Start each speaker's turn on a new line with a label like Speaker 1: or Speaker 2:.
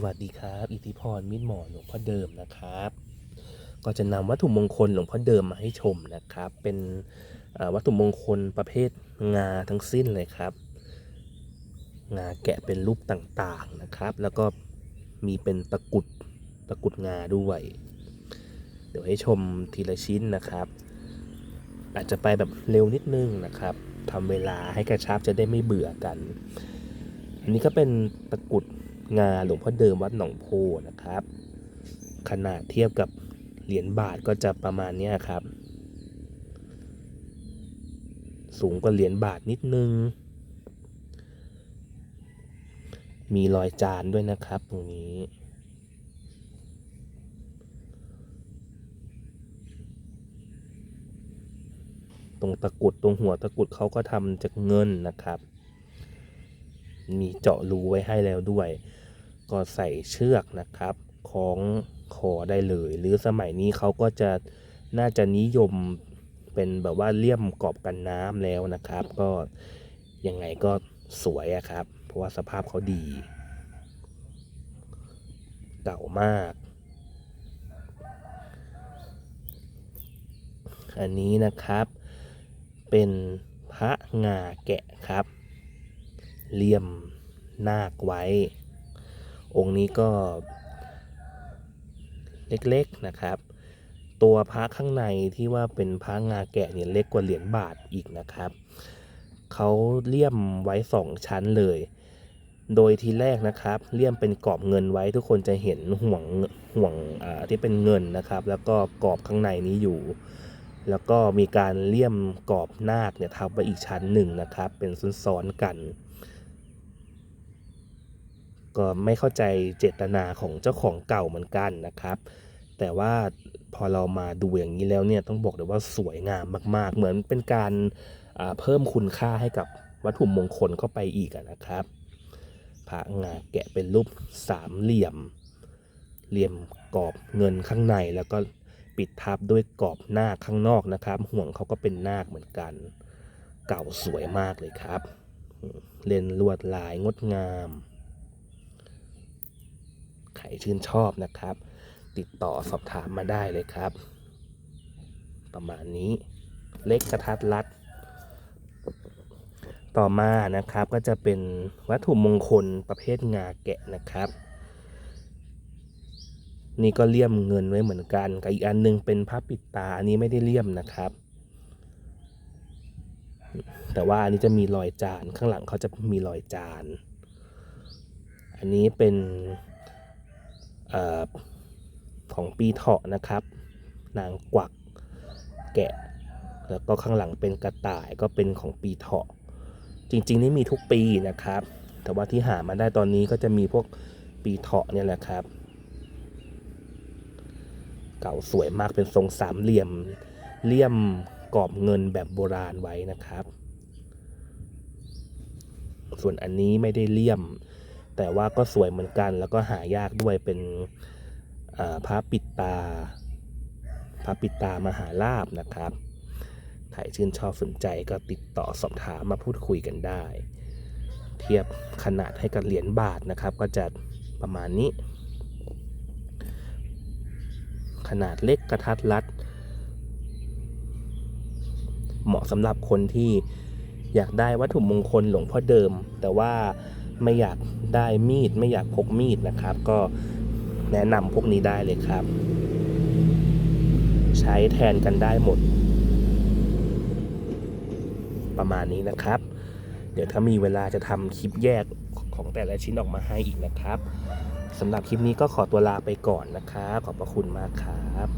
Speaker 1: สวัสดีครับ อิทธิพรมิตรหมอหลวงพ่อเดิมนะครับ ก็จะนำวัตถุมงคลหลวงพ่อเดิมมาให้ชมนะครับ เป็นวัตถุมงคลประเภทงาทั้งสิ้นเลยครับ งาแกะเป็นรูปต่างๆนะครับ แล้วก็มีเป็นตะกุดตะกุดงาด้วย เดี๋ยวให้ชมทีละชิ้นนะครับ อาจจะไปแบบเร็วนิดนึงนะครับทำเวลาให้กระชับจะได้ไม่เบื่อกัน อันนี้ก็เป็นตะกุด งาหลวงพ่อเดิมวัดหนองโพนะครับ ขนาดเทียบกับเหรียญบาทก็จะประมาณนี้ครับ สูงกว่าเหรียญบาทนิดนึง มีรอยจานด้วยนะครับตรงนี้ตรงตะกรุดตรงหัวตะกรุดเขาก็ทำจากเงินนะครับ มีเจาะรูไว้ให้แล้วด้วย ก็ใส่เชือกนะครับคล้องคอได้เลย หรือสมัยนี้เขาก็จะน่าจะนิยมเป็นแบบว่าเลี่ยมกรอบกันน้ำแล้วนะครับ ก็ยังไงก็สวยอะครับ เพราะว่าสภาพเขาดี เก่ามาก อันนี้นะครับ เป็นพระงาแกะครับ เลี่ยมนาคไว้ องค์นี้ก็เล็กๆนะครับ ตัวพระข้างในที่ว่าเป็นพระงาแกะเนี่ยเล็กกว่าเหรียญบาทอีกนะครับ เขาเลี่ยมไว้สองชั้นเลย โดยทีแรกนะครับ เลี่ยมเป็นกรอบเงินไว้ทุกคนจะเห็นห่วงห่วงที่เป็นเงินนะครับ แล้วก็กรอบข้างในนี้อยู่แล้วก็มีการเลี่ยมกรอบนาคเนี่ยทับไว้อีกชั้นหนึ่งนะครับ เป็นซ้อนๆกัน ก็ไม่เข้าใจเจตนาของเจ้าของเก่าเหมือนกันนะครับ แต่ว่าพอเรามาดูอย่างนี้แล้วเนี่ยต้องบอกเลยว่าสวยงามมาก ๆ เหมือนเป็นการเพิ่มคุณค่าให้กับวัตถุมงคลเข้าไปอีกนะครับพระงาแกะเป็นรูปสามเหลี่ยม เหลี่ยมกรอบเงินข้างในแล้วก็ปิดทับด้วยกรอบหน้าคข้างนอกนะครับ ห่วงเขาก็เป็นนาคเหมือนกัน เก่าสวยมากเลยครับ เล่นลวดลายงดงาม รชื่นชอบนะครับ ติดต่อสอบถามมาได้เลยครับ ประมาณนี้เล็กกระทัดรัด ต่อมานะครับก็จะเป็นวัตถุมงคลประเภทงาแกะนะครับ นี่ก็เลี่ยมเงินไว้เหมือนกันกับอีกอันหนึงเป็นพระปิดตาอันนี้ไม่ได้เลี่ยมนะครับแต่ว่าอันนี้จะมีรอยจานข้างหลังเขาจะมีรอยจาน อันนี้เป็น อของปีเถาะนะครับ นางกวักแกะ แล้วก็ข้างหลังเป็นกระต่ายก็เป็นของปีเถาะ จริงๆนี่มีทุกปีนะครับ แต่ว่าที่หามาได้ตอนนี้ก็จะมีพวกปีเถาะเนี่ยแหละครับ เก่าสวยมากเป็นทรงสามเหลี่ยมเลี่ยมกรอบเงินแบบโบราณไว้นะครับ ส่วนอันนี้ไม่ได้เลี่ยม แต่ว่าก็สวยเหมือนกันแล้วก็หายากด้วยเป็นอ่าพระปิดตาพระปิดตามหาลาบนะครับใครชื่นชอบสนใจก็ติดต่อสอบถามมาพูดคุยกันได้ เทียบขนาดให้กับเหรียญบาทนะครับ ก็จะประมาณนี้ ขนาดเล็กกระทัดรัด เหมาะสำหรับคนที่อยากได้วัตถุมงคลหลวงพ่อเดิม แต่ว่า ไม่อยากได้มีด ไม่อยากพกมีดนะครับ ก็แนะนำพวกนี้ได้เลยครับ ใช้แทนกันได้หมด ประมาณนี้นะครับ เดี๋ยวถ้ามีเวลาจะทำคลิปแยกของแต่ละชิ้นออกมาให้อีกนะครับสำหรับคลิปนี้ก็ขอตัวลาไปก่อนนะครับ ขอบพระคุณมากครับ